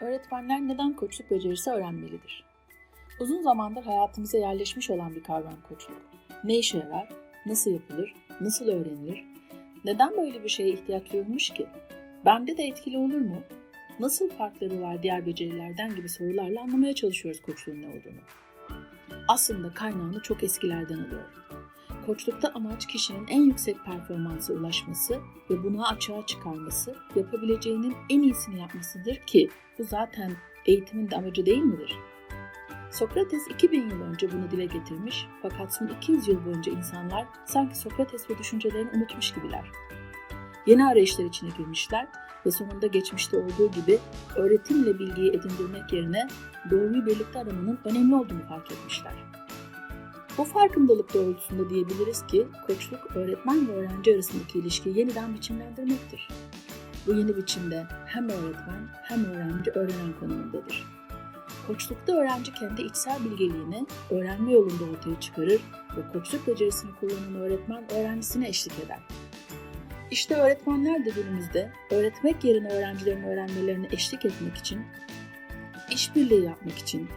Öğretmenler neden koçluk becerisi öğrenmelidir? Uzun zamandır hayatımıza yerleşmiş olan bir kavram koçluk. Ne işe yarar? Nasıl yapılır? Nasıl öğrenilir? Neden böyle bir şeye ihtiyaç duyulmuş ki? Bende de etkili olur mu? Nasıl farkları var diğer becerilerden gibi sorularla anlamaya çalışıyoruz koçluğun ne olduğunu. Aslında kaynağını çok eskilerden alıyor. Koçlukta amaç kişinin en yüksek performansa ulaşması ve bunu açığa çıkarması, yapabileceğinin en iyisini yapmasıdır ki bu zaten eğitimin de amacı değil midir? Sokrates 2000 yıl önce bunu dile getirmiş fakat son 200 yıl boyunca insanlar sanki Sokrates ve düşüncelerini unutmuş gibiler. Yeni arayışlar içine girmişler ve sonunda geçmişte olduğu gibi öğretimle bilgiyi edindirmek yerine doğruyu birlikte aramanın önemli olduğunu fark etmişler. Bu farkındalık doğrultusunda diyebiliriz ki koçluk öğretmen ve öğrenci arasındaki ilişkiyi yeniden biçimlendirmektir. Bu yeni biçimde hem öğretmen hem öğrenci öğrenen konumundadır. Koçlukta öğrenci kendi içsel bilgeliğini öğrenme yolunda ortaya çıkarır ve koçluk becerisini kullanan öğretmen öğrencisine eşlik eder. İşte öğretmenler de günümüzde öğretmek yerine öğrencilerin öğrenmelerine eşlik etmek için, işbirliği yapmak için,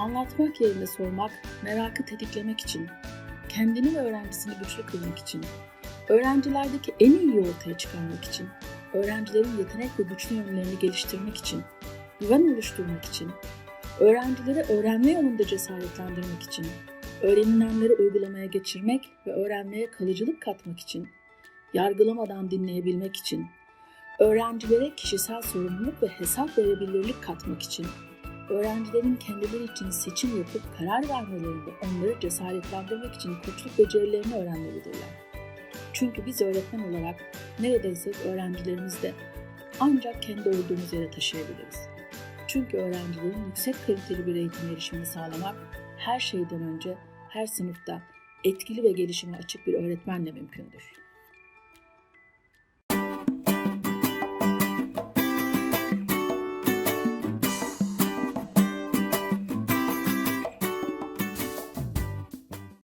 anlatmak yerine sormak, merakı tetiklemek için, kendini ve öğrencisini güçlü kılmak için, öğrencilerdeki en iyiyi ortaya çıkarmak için, öğrencilerin yetenek ve güçlü yönlerini geliştirmek için, güven oluşturmak için, öğrencileri öğrenme yolunda cesaretlendirmek için, öğrenilenleri uygulamaya geçirmek ve öğrenmeye kalıcılık katmak için, yargılamadan dinleyebilmek için, öğrencilere kişisel sorumluluk ve hesap verebilirlik katmak için, öğrencilerin kendileri için seçim yapıp karar vermelerinde onları cesaretlendirmek için koçluk becerilerini öğrenmelidirler. Çünkü biz öğretmen olarak neredeyse öğrencilerimizde ancak kendi olduğumuz yere taşıyabiliriz. Çünkü öğrencilerin yüksek kaliteli bir eğitim erişimini sağlamak her şeyden önce her sınıfta etkili ve gelişime açık bir öğretmenle mümkündür.